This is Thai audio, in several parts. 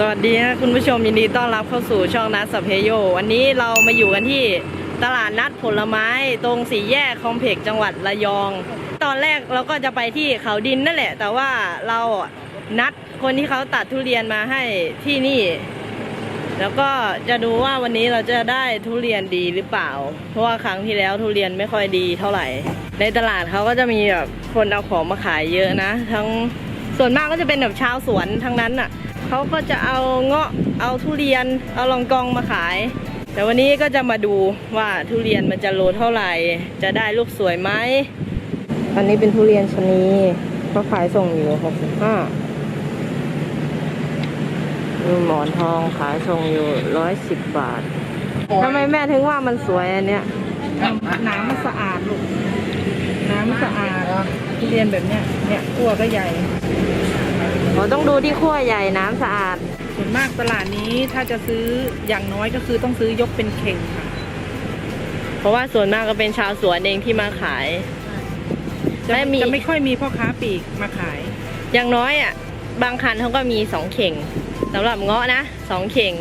สวัสดีค่ะคุณผู้ชมยินดีต้อนรับเข้าสู่ช่องนัดสัพเพโยวันนี้เรามาอยู่กันที่ตลาดนัดผลไม้ตรงสี่แยกคอมเพล็กซ์จังหวัดระยอง ตอนแรกเราก็จะไปที่เขาดินนั่นแหละ แต่ว่าเรานัดคนที่เขาตัดทุเรียนมาให้ที่นี่ แล้วก็จะดูว่าวันนี้เราจะได้ทุเรียนดีหรือเปล่า เพราะว่าครั้งที่แล้วทุเรียนไม่ค่อยดีเท่าไหร่ ในตลาดเขาก็จะมีแบบคนเอาของมาขายเยอะนะ ทั้งส่วนมากก็จะเป็นแบบชาวสวนทั้งนั้นอะ เขาก็จะเอาเงาะเอาทุเรียนเอาลองกองมาขาย แต่วันนี้ก็จะมาดูว่าทุเรียนมันจะโลเท่าไหร่ จะได้ลูกสวยไหมอันนี้เป็นทุเรียนชนีเขาขายส่งอยู่หกสิบห้าหมอนทองขายส่งอยู่ร้อยสิบบาททำไมแม่ถึงว่ามันสวยอันเนี้ยน้ำมันสะอาดลูกน้ำสะอาดทุเรียนแบบเนี้ยเนี่ยขั้วก็ใหญ่ เราต้องดูที่ขั้วใหญ่น้ำสะอาด ส่วนมากตลาดนี้ถ้าจะซื้ออย่างน้อยก็คือต้องซื้อยกเป็นเข่งค่ะ เพราะว่าส่วนมากก็เป็นชาวสวนเองที่มาขาย จะไม่มี จะไม่ค่อยมีพ่อค้าปลีกมาขาย อย่างน้อยอะบางคันเขาก็มีสองเข่งสำหรับเงาะนะสองเข่ง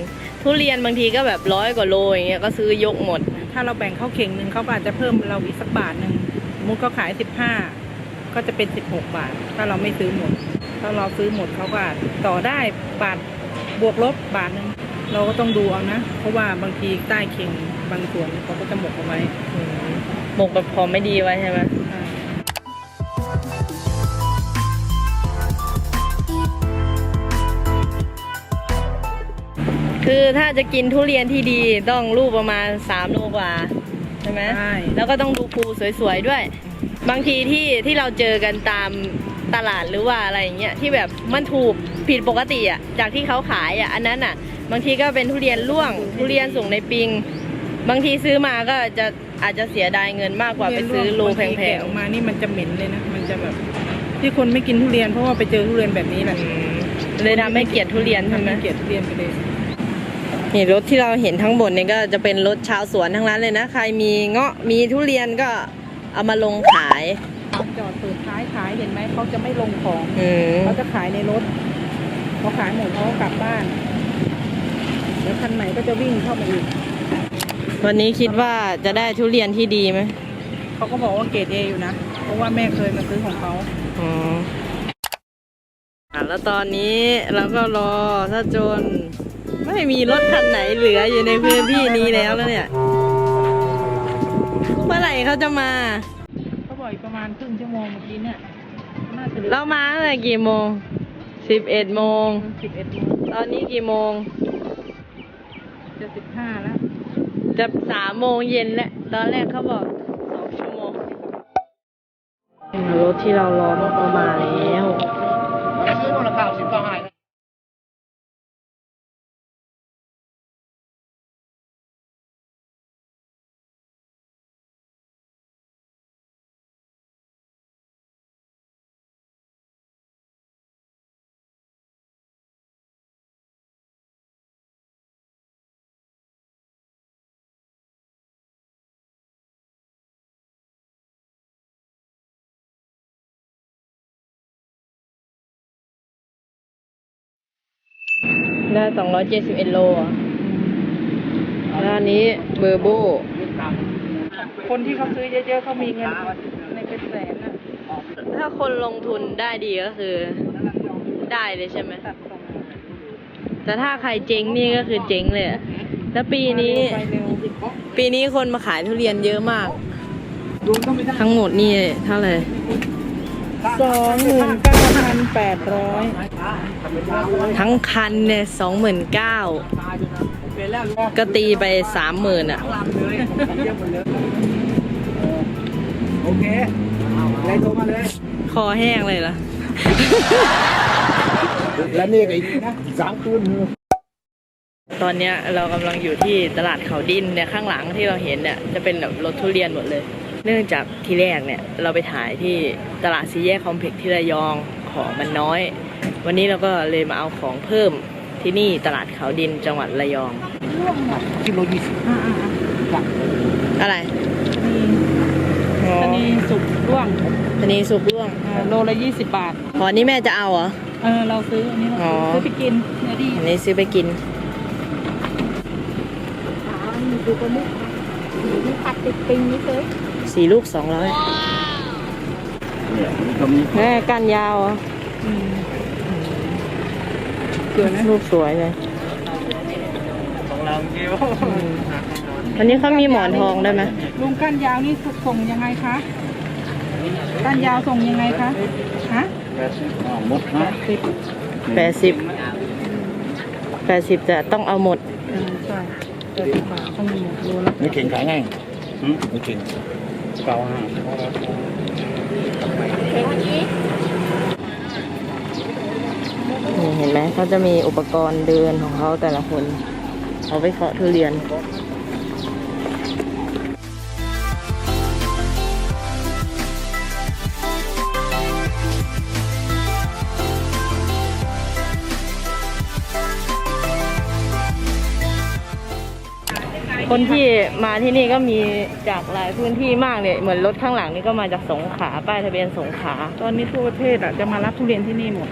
ทุเรียนบางทีก็แบบร้อยกว่าโลอย่างเงี้ยก็ซื้อยกหมด ถ้าเราแบ่งเข้าเข่งหนึ่งเขาก็อาจจะเพิ่มเราอีกสักบาทหนึ่งสมมุติเขาขายสิบห้าก็จะเป็นสิบหกบาท ถ้าเราไม่ซื้อหมด ถ้าเราซื้อหมดเขาก็อาจต่อได้บาทบวกลบบาทหนึ่งเราก็ต้องดูเอานะ เพราะว่าบางทีใต้เข่งบางส่วนเขาก็จะหมกเอาไว้หมกแบบพอไม่ดีไว้ใช่ไหมอ่าคือถ้าจะกินทุเรียนที่ดีต้องลูกประมาณ3โลกว่าใช่ไหมใช่แล้วก็ต้องดูภูสวยๆด้วย บางทีที่ที่เราเจอกันตาม ตลาดหรือว่าอะไรอย่างเงี้ยที่แบบมันถูกผิดปกติอะจากที่เขาขายอะอันนั้นอะ บางทีก็เป็นทุเรียนร่วงทุเรียนส่งในปิง บางทีซื้อมาก็จะอาจจะเสียดายเงินมากกว่าไปซื้อโลแพบาทีงแกะออกมานี่มันจะเหม็นเลยนะมันจะแบบที่คนไม่กินทุเรียนเพราะว่าไปเจอทุเรียนแบบนี้แหละๆเลยทำให้เกลียดทุเรียนใช่ไหมทำเกลียดทุเรียนไปเลยนี่รถที่เราเห็นทั้งหมดเนี่ยก็จะเป็นรถชาวสวนทั้งนั้นเลยนะ ใครมีเงาะมีทุเรียนก็เอามาลงขาย จอดเปิดท้ายขายเห็นไหมเขาจะไม่ลงของอืมเขาจะขายในรถพอขายหมดเขาก็กลับบ้านเดี๋ยวคันไหนก็จะวิ่งเข้ามาอีกวันนี้คิดว่าจะได้ทุเรียนที่ดีไหมเขาก็บอกว่าเกรดเออยู่นะเพราะว่าแม่เคยมาซื้อของเขาอ๋ออะแล้วตอนนี้เราก็รอถ้าจน ไม่มีรถคันไหนเหลืออยู่ในพื้นที่นี้แล้วแล้วเนี่ย เมื่อไหร่เขาจะมา มาณครึ่งชั่วโมงเมื่อกี้เนี่ยน่าจะเหลือเรามาตั้งแต่กี่โมง สิบเอ็ดโมง สิบเอ็ดโมงตอนนี้กี่โมง จะสิบห้าแล้ว จะสามโมงเย็นแล้ว ตอนแรกเขาบอกสองชั่วโมงรถที่เรารอมันก็มาแล้ว ได้สองร้อยเจ็ดสิบเอ็ดโลอะแล้วอันนี้เบอร์โบ คนที่เขาซื้อเยอะๆเขามีเงินในเป็นแสนน่ะถ้าคนลงทุนได้ดีก็คือ ได้เลยใช่ไหมตัดส่งแต่ถ้าใครเจ๊งนี่ก็คือเจ๊งเลยอะแล้วปีนี้ไปเร็วปีนี้คนมาขายทุเรียนเยอะมาก ทั้งหมดนี่เท่าไหร่ สองหมื่นเก้าพันแปดร้อยทั้งคันเนี่ยสองหมื่นเก้าก็ตีไปสามหมื่นอะ โอเคอะไรโทรมาเลย คอแห้งเลยล่ะ แล้วนี่ก็อีกนะสามคืนตอนนี้เรากำลังอยู่ที่ตลาดเขาดินเนี่ยข้างหลังที่เราเห็นเนี่ยจะเป็นแบบรถทุเรียนหมดเลย เนื่องจากที่แรกเนี่ยเราไปถ่ายที่ตลาดซีแยกคอมเพล็กซ์ที่ระยองของมันน้อย วันนี้เราก็เลยมาเอาของเพิ่มที่นี่ตลาดเขาดินจังหวัดระยองกิโลยี่สิบอ่าอะไรๆชะนีสุกร่วงอันนี้สุกร่วงอ่าโลละยี่สิบบาทขอนี่แม่จะเอาเหรอเออเราซื้ออันนี้เราอ๋อซื้อไปกินเนื้อดีอันนี้ซื้อไปกินมีดูกระมุกมีผัดติดปิงนี่เลย สี่ลูกสองร้อยเนี่ยก็มีแม่ก้านยาวอะอืมเกลือนะลูกสวยเลยของเราเกี่ยวอืมอันนี้เขามีหมอนทองได้ไหมลุงก้านยาวนี่ส่งยังไงคะก้านยาวส่งยังไงคะฮะแปดสิบอ๋อหมดนะสิบแปดสิบแปดสิบแต่ต้องเอาหมดเออใช่แปดสิบบาทต้องมีโลละนี่เข่งขายไงหืมนี่เข่ง เก่าฮะนี่เห็นไหมเขาจะมีอุปกรณ์เดินของเขาแต่ละคน เอาไปเคาะทุเรียน คนที่มาที่นี่ก็มีจากหลายพื้นที่มากเลยเหมือนรถข้างหลังนี่ก็มาจากสงขลาป้ายทะเบียนสงขลาตอนนี้ทั่วประเทศอะจะมารับทุเรียนที่นี่หมด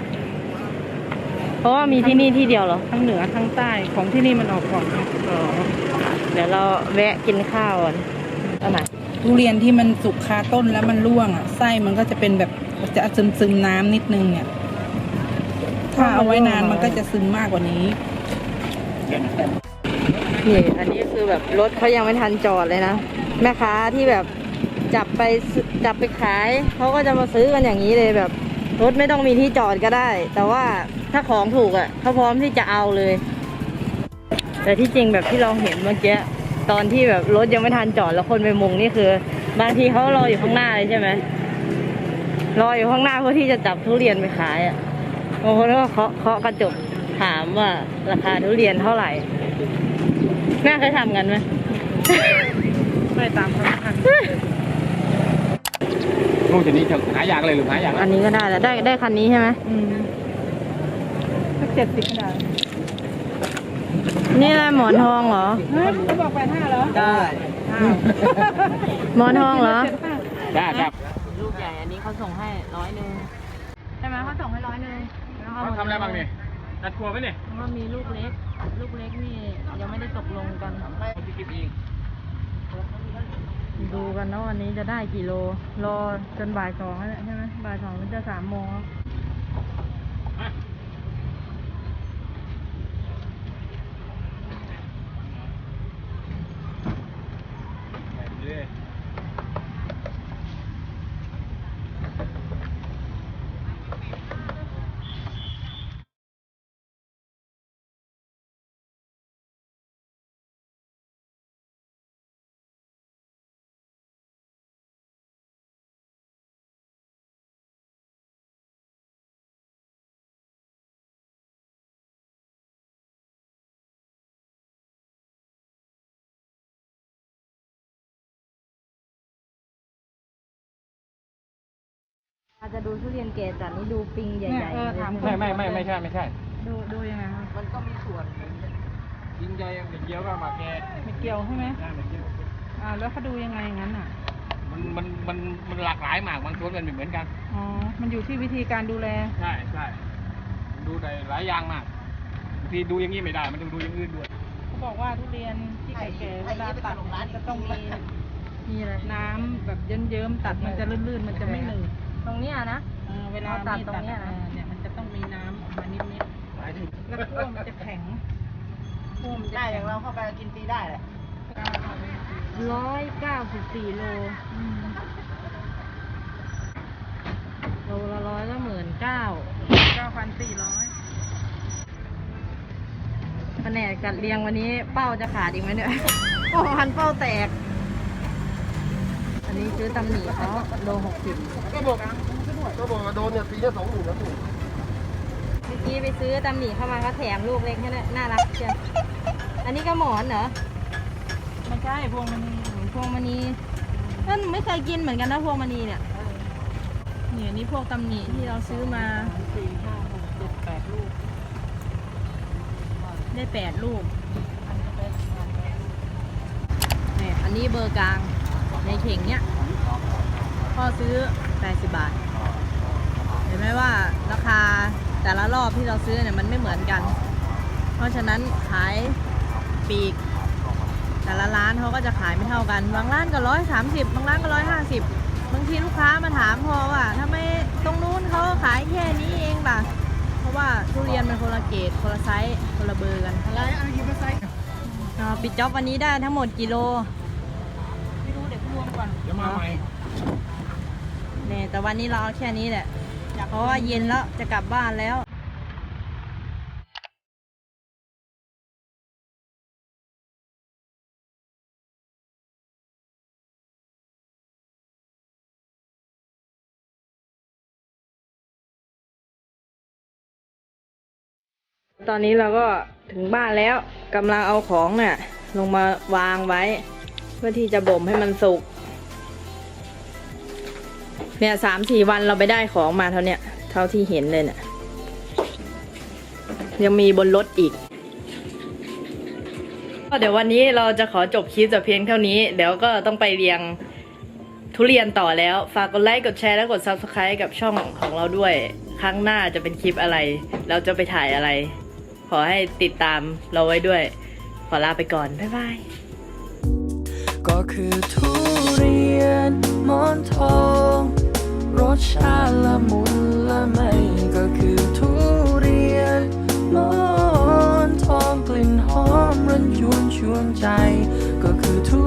เพราะว่ามีที่นี่ที่เดียวเหรอทั้งเหนือทั้งใต้ของที่นี่มันออกก่อนค่ะอ๋อเดี๋ยวเราแวะกินข้าวก่อนเอามาทุเรียนที่มันสุกคาต้นแล้วมันร่วงอะไส้มันก็จะเป็นแบบจะซึมซึมๆน้ำนิดนึงเนี่ย ถ้าเอาไว้นานมันก็จะซึมมากกว่านี้ นี่อันนี้คือแบบรถเขายังไม่ทันจอดเลยนะ แม่ค้าที่แบบจับไปจับไปขายเขาก็จะมาซื้อกันอย่างนี้เลยแบบ รถไม่ต้องมีที่จอดก็ได้ แต่ว่าถ้าของถูกอะเขาพร้อมที่จะเอาเลย แต่ที่จริงแบบที่เราเห็นเมื่อกี้ตอนที่แบบรถยังไม่ทันจอดแล้วคนไปมุงนี่คือ บางทีเขารออยู่ข้างหน้าเลยใช่ไหมรออยู่ข้างหน้าเพื่อที่จะจับทุเรียนไปขายอะบางคนก็เคาะเคาะกระจกถามว่าราคาทุเรียนเท่าไหร่ แม่เคยทำกันไหมไม่ตามสำคัญลูกจากนี้จะหายากเลยหรือหายากอันนี้ก็ได้แล้วได้ได้คันนี้ใช่ไหมอืมสักเจ็ดสิบก็ได้นี่อะไรหมอนทองเหรอเฮ้ยเขาบอกแปดห้าเหรอ ได้อ้าวหมอนทองเหรอ ได้ครับ ลูกใหญ่อันนี้เขาส่งให้ร้อยหนึ่งใช่ไหมเขาส่งให้ร้อยหนึ่งแล้วเขาทำอะไรบ้างเนี่ย ตัดครัวไหมเนี่ยแล้วก็มีลูกเล็ก ลูกเล็กนี่ยังไม่ได้ตกลงกันเขาจะกินเองดูกันนะวันนี้จะได้กี่โล รอจนบ่ายสองแล้วใช่ไหมบ่ายสองหรือจะสามโมงแล้ว อาจจะดูทุเรียนเกจัดนี่ดูปิงใหญ่เนี่ยๆเออถาม ไม่ไม่ไม่ไม่ใช่ไม่ใช่ ดูดูยังไงคะมันก็มีส่วนยิงใจอย่างเดียวก็มาแกไม่เกี่ยวใช่ไหมได้ไม่เกี่ยวอ่าแล้วเขาดูยังไงงั้นอะ มันมันมันมันหลากหลายมากบางส่วนมันไม่เหมือนกัน อ๋อ มันอยู่ที่วิธีการดูแล ใช่ใช่ดูได้หลายอย่างมากบางทีดูอย่างนี้ไม่ได้ มันต้องดูอย่างอื่นด้วย เขาบอกว่าทุเรียนที่แก่ๆเวลาตัดมันจะต้องมีมีอะไร น้ำแบบเยิ้มๆตัดมันจะลื่นๆ มันจะไม่หนืด ตรงเนี้ยนะ เออเวลาเอาตัดมีตรงเนี้ยนะ ออเนี่ยมันจะต้องมีน้ำออกมานิดหมายถึงๆแล้วขั้วมันจะแข็งขั้วมันจะได้อแข็ย่างงเราเข้าไปกินฟรีได้แหละร้อยเก้าสิบสี่โลอืมโลละร้อยละหมื่นเก้าเก้าพันสี่ร้อยแผนกจัดเรียงวันนี้เป้าจะขาดอีกไหมเนี่ย โอ้พันเป้าแตกอั นี้ซื้อตำหนิเขาโลหกสิบก็บอกก็บอกว่าโดนเนี่ยปีละสองหมื่นแล้วถูกเมื่อกี้ไปซื้อตำหนิเข้ามาก็แถมลูกเล็กแค่นั้นน่ารักเชียวอันนี้ก็หมอนเหรอไม่ใช่พวงมันมีพวงมณีเอ้ยหนูไม่เคยกินเหมือนกันนะพวงมณีเนี่ยเนี่ยนี่พวกตำหนิที่เราซื้อมาสี่ห้าหกเจ็ดแปดลูก ได้แปดลูกเนี่ยอันนี้เบอร์กลาง ในเข่งเนี่ยพ่อซื้อ 80 บาท เห็นไหมว่าราคาแต่ละละรอบที่เราซื้อเนี่ยมันไม่เหมือนกัน เพราะฉะนั้นขายปลีก แต่ละร้านเขาก็จะขายไม่เท่ากัน บางร้านก็ร้อยสามสิบบางร้านก็ร้อยห้าสิบบางทีลูกค้ามาถามพอว่าทำไมตรงนู้นเขาขายแค่นี้เองล่ะ เพราะว่าทุเรียนมันคนละเกรดคนละไซส์คนละเบอร์กันอะไรอะไรกี่เปอร์เซ็นต์อ่าปิดจ็อบวันนี้ได้ทั้งหมดกิโล ก่อนเดี๋ยวมาใหม่เนี่ยแต่วันนี้เราเอาแค่นี้แหละเพราะว่าเย็นแล้วจะกลับบ้านแล้วตอนนี้เราก็ถึงบ้านแล้วกำลังเอาของเนี่ยลงมาวางไว้ เพื่อที่จะบ่มให้มันสุก เนี่ยสามสี่วันเราไปได้ของมาเท่าเนี้ยเท่าที่เห็นเลยเนี่ยยังมีบนรถอีกก็เดี๋ยววันนี้เราจะขอจบคลิปแต่เพียงเท่านี้ เดี๋ยวก็ต้องไปเรียงทุเรียนต่อแล้ว ฝากกดไลค์กดแชร์และกด subscribe กับช่องของเราด้วย ครั้งหน้าจะเป็นคลิปอะไร เราจะไปถ่ายอะไร ขอให้ติดตามเราไว้ด้วย ขอลาไปก่อน บ๊ายบาย ก็คือทุเรียนมอนทอง รสชาติละมุนละไม่ก็คือทุเรียนมอนทองกลิ่นหอมรันยวนชวนใจ ก็คือทุ